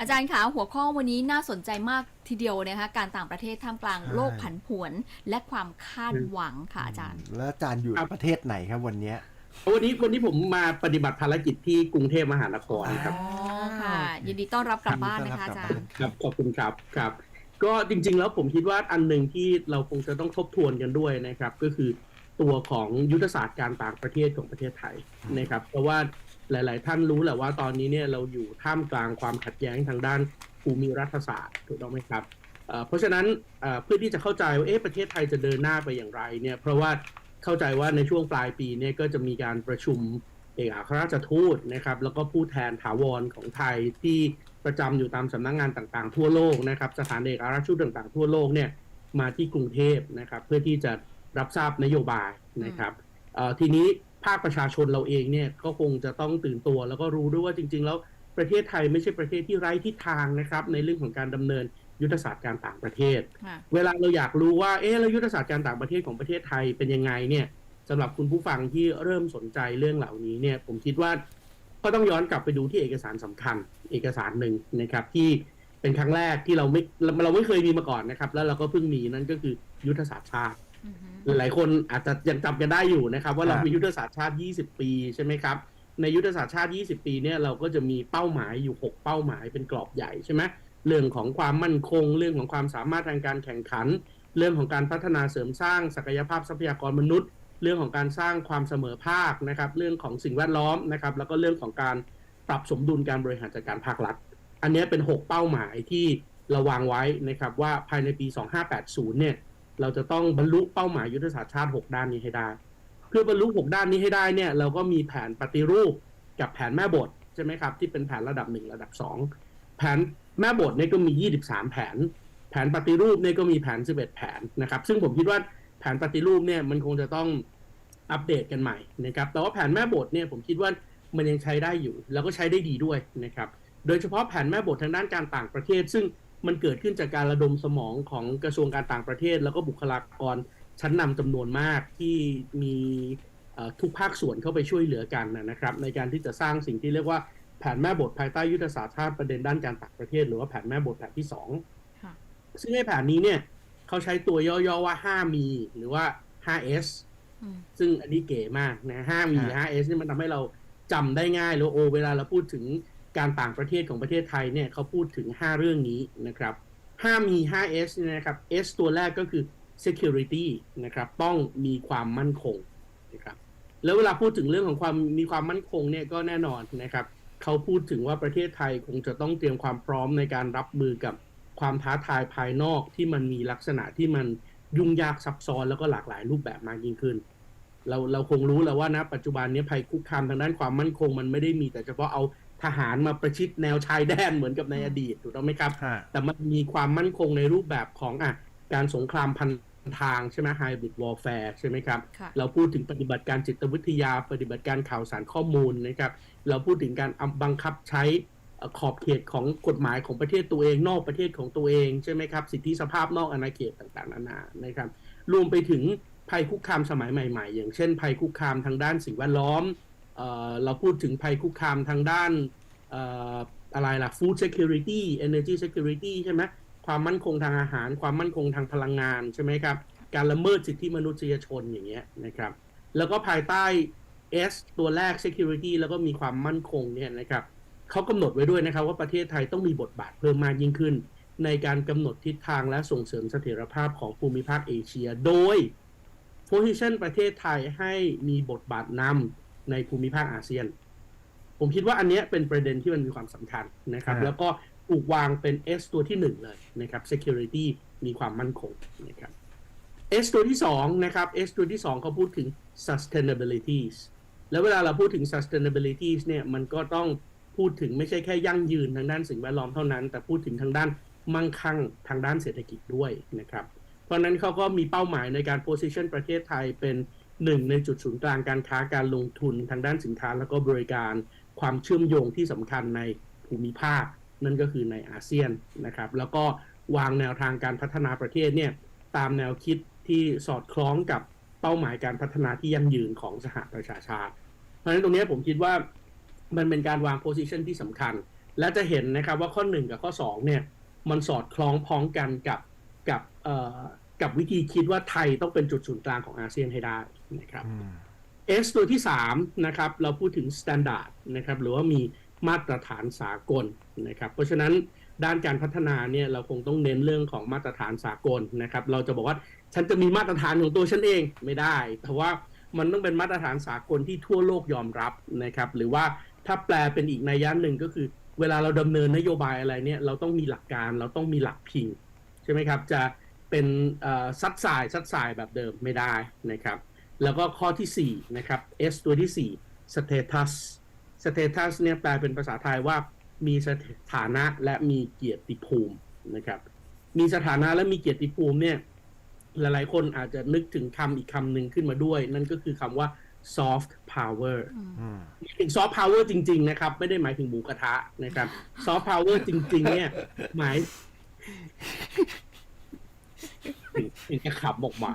อาจารย์คะหัวข้อวันนี้น่าสนใจมากทีเดียวนะคะการต่างประเทศท่ามกลางใช่โลกผันผวนและความคาดหวังค่ะอาจารย์ แล้วอาจารย์อยู่ครับประเทศไหนครับวันเนี้ยวันนี้วันนี้ผมมาปฏิบัติภารกิจที่กรุงเทพมหานครครับอ๋อค่ะ ยินดีต้อนรับกลับบ้านนะคะยิอานดีจาต้อนรบย์กคลัรับบขอบคุณครับครับ ก็จริง ๆ แล้วผมคิดว่าอันหนึ่งที่เราคงจะต้องทบทวนกันด้วยนะครับ ก็คือตัวของยุทธศาสตร์การต่างประเทศของประเทศไทยนะครับ เพราะว่า หลาย ๆ ท่านรู้แหละว่าตอนนี้เนี่ยเราอยู่ท่ามกลางความขัดแย้งทางด้านภูมิรัฐศาสตร์ถูกต้องไหมครับเพราะฉะนั้นเพื่อที่จะเข้าใจว่าเอ๊ะประเทศไทยจะเดินหน้าไปอย่างไรเนี่ยเพราะว่าเข้าใจว่าในช่วงปลายปีเนี่ยก็จะมีการประชุมเอกอัครราชทูตนะครับแล้วก็ผู้แทนถาวรของไทยที่ประจำอยู่ตามสำนักงงานต่างๆ ทั่วโลกนะครับสถานเอกอัครราชทูตต่างๆ ทั่วโลกเนี่ยมาที่กรุงเทพนะครับเพื่อที่จะรับทราบนโยบายนะครับทีนี้ ภาคประชาชนเราเองเนี่ยก็คงจะต้องตื่นตัว แล้วก็รู้ด้วยว่าจริง ๆ แล้วประเทศไทยไม่ใช่ประเทศที่ไร้ทิศทางนะครับ ในเรื่องของการดำเนินยุทธศาสตร์การต่างประเทศค่ะเวลาเราอยากรู้ว่าเอ๊ะแล้วยุทธศาสตร์การต่างประเทศของประเทศไทยเป็นยังไงเนี่ยสำหรับคุณผู้ฟังที่เริ่มสนใจเรื่องเหล่านี้เนี่ยผมคิดว่าก็ต้องย้อนกลับไปดูที่เอกสารสำคัญ เอกสารหนึ่งนะครับที่เป็นครั้งแรกที่เราไม่เราเราไม่เคยมีมาก่อนนะครับ แล้วเราก็เพิ่งมีนั่นก็คือยุทธศาสตร์ชาติอือฮึ หลายๆคนอาจจะยังจำกันได้อยู่นะครับ ว่าเราครับมียุทธศาสตร์ชาติ 20 ปีใช่ไหมครับ ในยุทธศาสตร์ชาติ 20 ปีเนี่ยเราก็จะมีเป้าหมายอยู่ 6 เป้าหมายเป็นกรอบใหญ่ใช่ไหมเรื่องของความมั่นคง เรื่องของความสามารถทางการแข่งขัน เรื่องของการพัฒนาเสริมสร้างศักยภาพทรัพยากรมนุษย์ เรื่องของการสร้างความเสมอภาคนะครับ เรื่องของสิ่งแวดล้อมนะครับ แล้วก็เรื่องของการปรับสมดุลการบริหารจัดการภาครัฐ อันเนี้ยเป็น 6 เป้าหมายที่เราวางไว้นะครับว่าภายในปี 2580 เนี่ย เราจะต้องบรรลุเป้าหมายยุทธศาสตร์ชาติ6ด้านนี้ให้ได้ เพื่อบรรลุ6ด้านนี้ให้ได้เนี่ย เราก็มีแผนปฏิรูปกับแผนแม่บทใช่ไหมครับ ที่เป็นแผนระดับ1ระดับ 2 แผนแม่บทเนี่ยก็มี 23 แผน แผนปฏิรูปเนี่ยก็มีแผน 11 แผนนะครับ ซึ่งผมคิดว่าแผนปฏิรูปเนี่ยมันคงจะต้องอัปเดตกันใหม่นะครับ แต่ว่าแผนแม่บทเนี่ยผมคิดว่ามันยังใช้ได้อยู่ แล้วก็ใช้ได้ดีด้วยนะครับ โดยเฉพาะแผนแม่บททางด้านการต่างประเทศ ซึ่ง มันเกิดขึ้นจากการระดมสมองของกระทรวงการต่างประเทศ แล้วก็บุคลากรชั้นนำจำนวนมากที่มีเอ่อทุกภาคส่วนเข้าไปช่วยเหลือกันนะครับ ในการที่จะสร้างสิ่งที่เรียกว่าแผนแม่บทภายใต้ยุทธศาสตร์ชาติประเด็นด้านการต่างประเทศ หรือว่าแผนแม่บทแผนที่สองค่ะซึ่งในแผนนี้เนี่ยเขาใช้ตัวย่อๆว่า 5 มี หรือว่า 5S อืมซึ่งอันนี้เก๋มากนะ 5มีฮะ 5S นี่มันทำให้เราจำได้ง่ายแล้วโอ เวลาเราพูดถึง การต่างประเทศของประเทศไทยเนี่ยเขาพูดถึง 5 เรื่องนี้นะครับ5มี 5S เนี่ยนะครับ S ตัวแรกก็คือ security นะครับ ต้องมีความมั่นคงนะครับ แล้วเวลาพูดถึงเรื่องของความมีความมั่นคงเนี่ยก็แน่นอนนะครับเขาพูดถึงว่าประเทศไทยคงจะต้องเตรียมความพร้อมในการรับมือกับความท้าทายภายนอกที่มันมีลักษณะที่มันยุ่งยากซับซ้อนแล้วก็หลากหลายรูปแบบมากยิ่งขึ้น เราเราคงรู้แล้วว่านะปัจจุบันนี้ภัยคุกคามทางด้านความมั่นคง มันไม่ได้มีแต่เฉพาะเอา ทหารมาประชิดแนวชายแดนเหมือนกับในอดีตถูกต้องไหมครับฮะแต่มันมีความมั่นคงในรูปแบบของอะการสงครามพันทางใช่ไหม hybrid warfare ใช่ไหมครับค่ะเราพูดถึงปฏิบัติการจิตวิทยา ปฏิบัติการข่าวสารข้อมูลนะครับ เราพูดถึงการบังคับใช้เอ่อขอบเขตของกฎหมายของประเทศตัวเองนอกประเทศของตัวเองใช่ไหมครับ สิทธิสภาพนอกอาณาเขตต่างๆนานานะครับ รวมไปถึงภัยคุกคามสมัยใหม่ ๆ อย่างเช่นภัยคุกคามทางด้านสิ่งแวดล้อม เราพูดถึงภัยคุกคามทางด้านเอ่ออะไรล่ะ food security energy security ใช่ไหมความมั่นคงทางอาหาร ความมั่นคงทางพลังงานใช่ไหมครับ การละเมิดสิทธิมนุษยชนอย่างเงี้ยนะครับ แล้วก็ภายใต้ S ตัวแรก security แล้วก็มีความมั่นคงเนี่ยนะครับเขากำหนดไว้ด้วยนะครับว่าประเทศไทยต้องมีบทบาทเพิ่มมากยิ่งขึ้น ในการกำหนดทิศทางและส่งเสริมเสถียรภาพของภูมิภาคเอเชีย โดย position ประเทศไทยให้มีบทบาทนำ ในภูมิภาคอาเซียน ผมคิดว่าอันเนี้ยเป็นประเด็นที่มันมีความสำคัญนะครับครับ แล้วก็ถูกวางเป็น S ตัวที่หนึ่งเลยนะครับ security มีความมั่นคงนะครับ S ตัวที่สองนะครับ S ตัวที่สองเขาพูดถึง sustainabilities แล้วเวลาเราพูดถึง sustainabilities เนี่ยมันก็ต้องพูดถึงไม่ใช่แค่ยั่งยืนทางด้านสิ่งแวดล้อมเท่านั้น แต่พูดถึงทางด้านมั่งคั่งทางด้านเศรษฐกิจด้วยนะครับ เพราะฉะนั้นเขาก็มีเป้าหมายในการ position ประเทศไทยเป็น หนึ่งในจุดศูนย์กลางการค้าการลงทุนทางด้านสินค้า แล้วก็บริการความเชื่อมโยงที่สำคัญในภูมิภาค นั่นก็คือในอาเซียนนะครับ แล้วก็วางแนวทางการพัฒนาประเทศเนี่ยตามแนวคิดที่สอดคล้องกับเป้าหมายการพัฒนาที่ยั่งยืนของสหประชาชาติ เพราะฉะนั้นตรงนี้ผมคิดว่ามันเป็นการวางโพ i ิชันที่สำคัญ และจะเห็นนะครับว่าข้อหนึ่งกับข้อสองเนี่ยมันสอดคล้องพ้องกันกับกับกับวิธีคิดว่าไทยต้องเป็นจุดศูนย์กลางของอาเซียนให้ได้ นะครับอืม S ตัวที่3นะครับเราพูดถึง standard นะครับหรือว่ามีมาตรฐานสากลนะครับเพราะฉะนั้นด้านการพัฒนาเนี่ยเราคงต้องเน้นเรื่องของมาตรฐานสากลนะครับ เราจะบอกว่าฉันจะมีมาตรฐานของตัวฉันเองไม่ได้ แต่ว่ามันต้องเป็นมาตรฐานสากลที่ทั่วโลกยอมรับนะครับ หรือว่าถ้าแปลเป็นอีกนัยยะหนึ่งก็คือ เวลาเราดำเนินนโยบายอะไรเนี่ยเราต้องมีหลักการเราต้องมีหลักพิงใช่ไหมครับ จะเป็นเอ่อซัดสายซัดสายแบบเดิมไม่ได้นะครับ แล้วก็ข้อที่ 4 นะครับ S ตัวที่ 4 status status เนี่ยแปลเป็นภาษาไทยว่ามีสถานะและมีเกียรติภูมินะครับ มีสถานะและมีเกียรติภูมิเนี่ยหลายๆคนอาจจะนึกถึงคำอีกคำหนึ่งขึ้นมาด้วย นั่นก็คือคำว่า soft power อืมหมายถึง soft power จริง ๆ นะครับ ไม่ได้หมายถึงหมูกระทะนะครับ soft power จริง ๆ เนี่ย หมายถึงถึงจะขับออกมา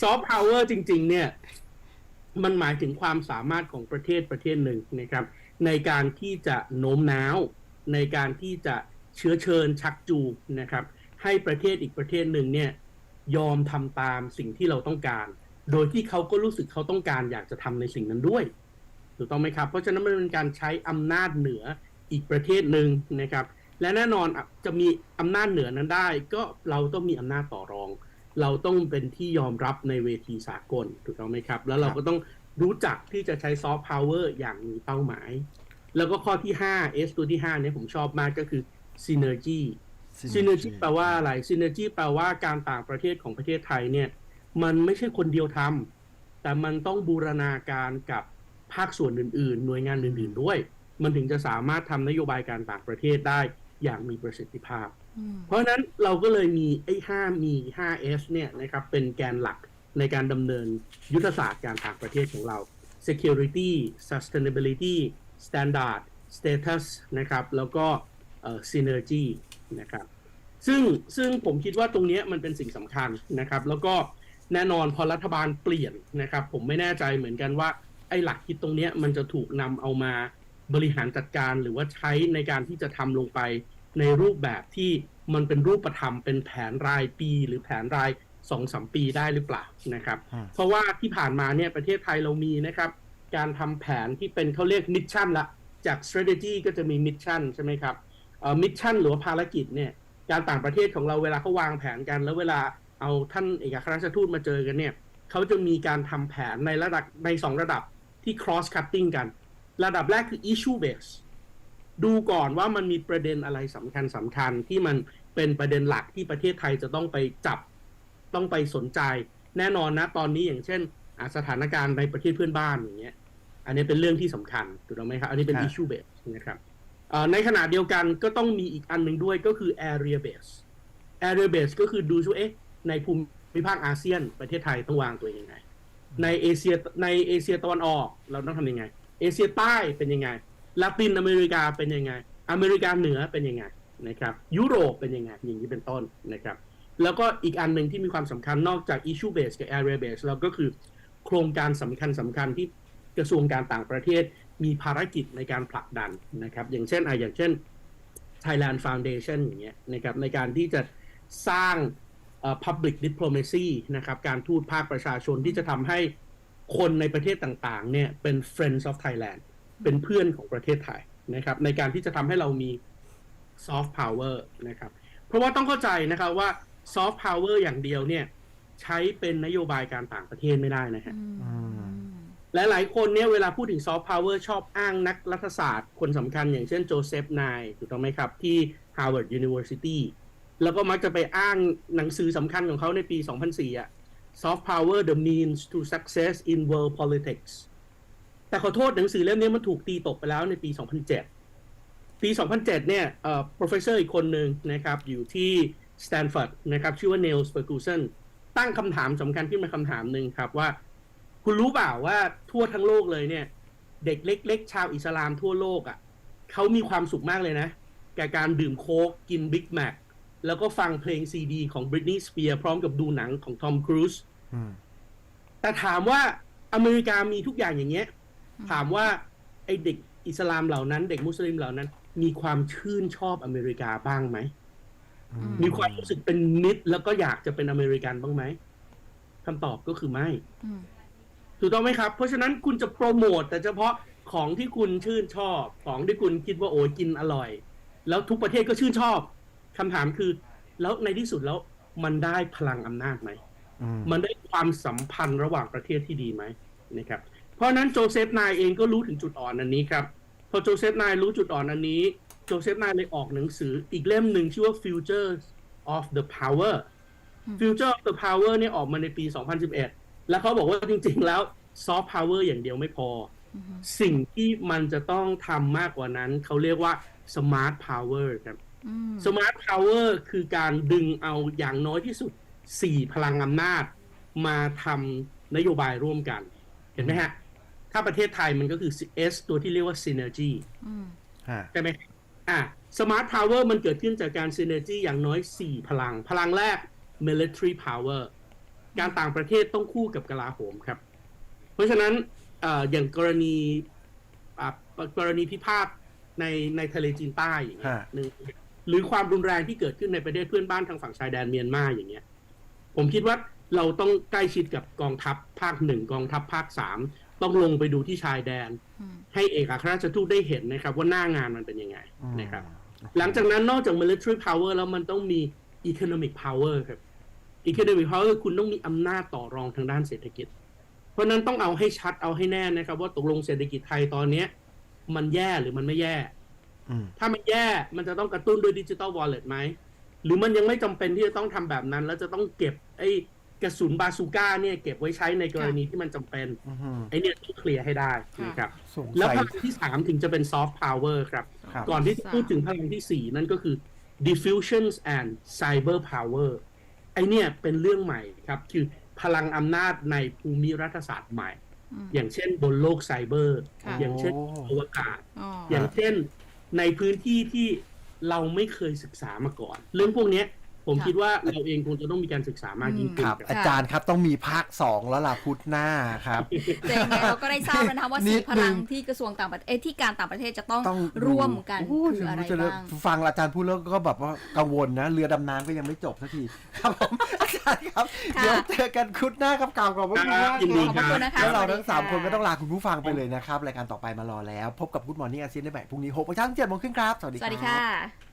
soft power จริง ๆ เนี่ย มันหมายถึงความสามารถของประเทศประเทศหนึ่งนะครับ ในการที่จะโน้มน้าว ในการที่จะเชื้อเชิญชักจูงนะครับ ให้ประเทศอีกประเทศหนึ่งเนี่ย ยอมทำตามสิ่งที่เราต้องการ โดยที่เขาก็รู้สึกเขาต้องการอยากจะทำในสิ่งนั้นด้วยถูกต้องไหมครับ เพราะฉะนั้นมันเป็นการใช้อำนาจเหนืออีกประเทศหนึ่งนะครับ และแน่นอนจะมีอำนาจเหนือนั้นได้ ก็เราต้องมีอำนาจต่อรอง เราต้องเป็นที่ยอมรับในเวทีสากลถูกต้องไหมครับ แล้วเราก็ต้องรู้จักที่จะใช้ซอฟต์พาวเวอร์อย่างมีเป้าหมาย แล้วก็ข้อที่5 S ตัวที่5เนี่ยผมชอบมากก็คือ synergy synergy แปลว่าอะไร synergy แปลว่าการต่างประเทศของประเทศไทยเนี่ยมันไม่ใช่คนเดียวทำแต่มันต้องบูรณาการกับภาคส่วนอื่น ๆ หน่วยงานอื่น ๆ ด้วย มันถึงจะสามารถทำนโยบายการต่างประเทศได้อย่างมีประสิทธิภาพอืม เพราะนั้นเราก็เลยมีไอ้5มี 5S เนี่ยนะครับเป็นแกนหลักในการดำเนินยุทธศาสตร์การต่างประเทศของเรา security sustainability standard status นะครับ แล้วก็ synergy นะครับ ซึ่งซึ่งผมคิดว่าตรงเนี้ยมันเป็นสิ่งสำคัญนะครับ แล้วก็แน่นอนพอรัฐบาลเปลี่ยนนะครับ ผมไม่แน่ใจเหมือนกันว่า ไอ้หลักคิดตรงเนี้ยมันจะถูกนำเอามาบริหารจัดการหรือว่าใช้ในการที่จะทำลงไป ในรูปแบบที่มันเป็นรูปธรรมเป็นแผนรายปี หรือแผนรายสองสามปีได้หรือเปล่านะครับอืมเพราะว่าที่ผ่านมาเนี่ยประเทศไทยเรามีนะครับ การทำแผนที่เป็นเขาเรียกมิชชั่นละจาก strategy ก็จะมีมิชชั่นใช่ไหมครับเอ่อมิชชั่นหรือว่าภารกิจเนี่ยการต่างประเทศของเราเวลาเขาวางแผนกัน แล้วเวลาเอาท่านเอกอัครราชทูตมาเจอกันเนี่ยเขาจะมีการทำแผนในระดับในสองระดับที่ cross cutting กัน ระดับแรกคือ issue base ดูก่อนว่ามันมีประเด็นอะไรสำคัญสำคัญที่มันเป็นประเด็นหลักที่ประเทศไทยจะต้องไปจับต้องไปสนใจ แน่นอนนะตอนนี้อย่างเช่นอะสถานการณ์ในประเทศเพื่อนบ้านอย่างเงี้ย อันนี้เป็นเรื่องที่สำคัญถูกต้องไหมครับ อันนี้เป็นครับ issue base นะครับเอ่อในขณะเดียวกันก็ต้องมีอีกอันหนึ่งด้วยก็คือ area base area base ก็คือดูช่วเอ๊ะในภูมิภาคอาเซียนประเทศไทยต้องวางตัวเองยังไง ในเอเชียในเอเชียตะวันออกเราต้องทำยังไง เอเชียใต้เป็นยังไง ลาตินอเมริกาเป็นยังไง อเมริกาเหนือเป็นยังไงนะครับ ยุโรปเป็นยังไง อย่างนี้เป็นต้นนะครับ แล้วก็อีกอันหนึ่งที่มีความสำคัญนอกจาก issue base กับ area base แล้วก็คือโครงการสำคัญสำคัญที่กระทรวงการต่างประเทศมีภารกิจในการผลักดันนะครับ อย่างเช่นอะอย่างเช่น Thailand Foundation อย่างเงี้ยนะครับในการที่จะสร้าง public diplomacy นะครับการทูตภาคประชาชนที่จะทำให้คนในประเทศต่างๆเนี่ยเป็น friends of Thailand เป็นเพื่อนของประเทศไทยนะครับ ในการที่จะทำให้เรามี soft power นะครับ เพราะว่าต้องเข้าใจนะครับว่า soft power อย่างเดียวเนี่ย ใช้เป็นนโยบายการต่างประเทศไม่ได้นะฮะอืมหลายๆคนเนี่ยเวลาพูดถึงซอฟต์พาวเวอร์ชอบอ้างนักรัฐศาสตร์คนสำคัญอย่างเช่นโจเซฟไนายถูกต้องไหมครับ ที่ Harvard University แล้วก็มักจะไปอ้างหนังสือสำคัญของเขาในปี 2004อะ Soft Power the Means to Success in World Politics แต่ขอโทษหนังสือเล่มนี้มันถูกตีตกไปแล้วในปี 2007 ปี 2007 เนี่ยเอ่อ professor อีกคนหนึ่งนะครับอยู่ที่ Stanford นะครับชื่อว่า Niels Ferguson ตั้งคำถามสำคัญขึ้นมาคำถามหนึ่งครับว่า คุณรู้เปล่าว่าทั่วทั้งโลกเลยเนี่ย เด็กเล็ก ๆ ชาวอิสลามทั่วโลกอะ่ะเขามีความสุขมากเลยนะแก่การดื่มโค้กกินบิ๊กแม c แล้วก็ฟังเพลงซีดีของ Britney Spears พร้อมกับดูหนังของทอมครูซอืมแต่ถามว่าอเมริกามีทุกอย่างอย่างเงี้ย ถามว่าไอเด็กอิสลามเหล่านั้น เด็กมุสลิมเหล่านั้น มีความชื่นชอบอเมริกาบ้างไหมอืมีความรู้สึกเป็นมิตรแล้วก็อยากจะเป็นอเมริกันบ้างไหมคำตอบก็คือไม่อืมถูกต้องไหมครับ เพราะฉะนั้นคุณจะโปรโมทแต่เฉพาะของที่คุณชื่นชอบ ของที่คุณคิดว่าโอ้ยกินอร่อย แล้วทุกประเทศก็ชื่นชอบคำถามคือ แล้วในที่สุดแล้วมันได้พลังอำนาจไหมอืมมันได้ความสัมพันธ์ระหว่างประเทศที่ดีไหมนะครับ เพราะฉะนั้นโจเซฟนายเองก็รู้ถึงจุดอ่อนอันนี้ครับ พอโจเซฟนายรู้จุดอ่อนอันนี้ โจเซฟนายเลยออกหนังสืออีกเล่มหนึ่งชื่อว่า Futures of the Power อืม Future of the Power เนี่ยออกมาในปี 2011 แล้วเขาบอกว่าจริง ๆ แล้ว Soft Power อย่างเดียวไม่พออืมสิ่งที่มันจะต้องทำมากกว่านั้น เขาเรียกว่า Smart Power ครับอืม Smart Power คือการดึงเอาอย่างน้อยที่สุด 4 พลังอำนาจมาทำนโยบายร่วมกัน เห็นไหมฮะ ถ้าประเทศไทยมันก็คือ S ตัวที่เรียกว่า Synergy อืมฮะใช่ไหมอะ Smart Power มันเกิดขึ้นจากการ Synergy อย่างน้อย 4 พลัง พลังแรก Military Power การต่างประเทศต้องคู่กับกลาโหมครับ เพราะฉะนั้นเอ่ออย่างกรณีอ่ากรณีพิพาทในในทะเลจีนใต้อย่างเงี้ยฮะหนึ่งหรือความรุนแรงที่เกิดขึ้นในประเทศเพื่อนบ้านทางฝั่งชายแดนเมียนมาอย่างเงี้ย ผมคิดว่าเราต้องใกล้ชิดกับกองทัพภาคหนึ่งกองทัพภาคสาม ต้องลงไปดูที่ชายแดนอืมให้เอกอัครราชทูตได้เห็นนะครับ ว่าหน้างานมันเป็นยังไงอืมนะครับ หลังจากนั้นนอกจาก military power แล้วมันต้องมี economic power ครับ economic power คือคุณต้องมีอำนาจต่อรองทางด้านเศรษฐกิจ เพราะฉะนั้นต้องเอาให้ชัดเอาให้แน่นะครับ ว่าตกลงเศรษฐกิจไทยตอนเนี้ย มันแย่หรือมันไม่แย่อืมถ้ามันแย่มันจะต้องกระตุ้นด้วยดิจิ t a ลวอลเล็ตไหมหรือมันยังไม่จำเป็นที่จะต้องทำแบบนั้น แล้วจะต้องเก็บไอ้ กระสุนบาซูก้าเนี่ยเก็บไว้ใช้ในกรณีที่มันจำเป็นอืมไอ้เนี่ยต้องเคลียร์ให้ได้นะครับสงแล้วสัย พลังที่สามถึงจะเป็นซอฟต์พาวเวอร์ครับ ครับ ก่อนที่จะพูดถึงพลังที่สี่นั่นก็คือ diffusions and cyber power ไอเนี่ยเป็นเรื่องใหม่ครับคือพลังอำนาจในภูมิรัฐศาสตร์ใหม่ อืม อย่างเช่นบนโลกไซเบอร์ ค่ะ อย่างเช่นโอ้ อวกาศ อ๋ออย่างเช่นในพื้นที่ที่เราไม่เคยศึกษามาก่อน เรื่องพวกเนี้ย ผมค่ะคิดว่าเราเองคงจะต้องมีการศึกษามากยิ่งคขึ้นรับครับ อาจารย์ครับต้องมีภาคสองแล้วล่ะพุธหน้าครับแต่ยังไงเราก็ได้ทราบแล้วนะคะว่านิสี่ดนึงพลังที่กระทรวงต่างประเทศเอ้ยที่การต่างประเทศจะต้องต้องร่วมกันโอ้ยคืออะไรจบ้างฟังอาจารย์พูดแล้วก็แบบว่ากังวลนะ เรือดำน้ำก็ยังไม่จบสักทีครับผมอาจารย์ครับค่ะเดี๋ยวเจอกันคุดหน้าครับกล่าวขอบพระคุณมากยินดีขอบพระคุณนะคะแล้วเราสวัสดีทั้งสามค่ะคนก็ต้องลาคุณผู้ฟังไปเลยนะครับรายการต่อไปมารอแล้ว พบกับพุดมอร์นิ่งอาเซียนได้ใหม่พรุ่งนี้หกโมงเช้าถึงเจ็ดโมงครึ่งครับสวัสดีสวัสดีครัค่ะบ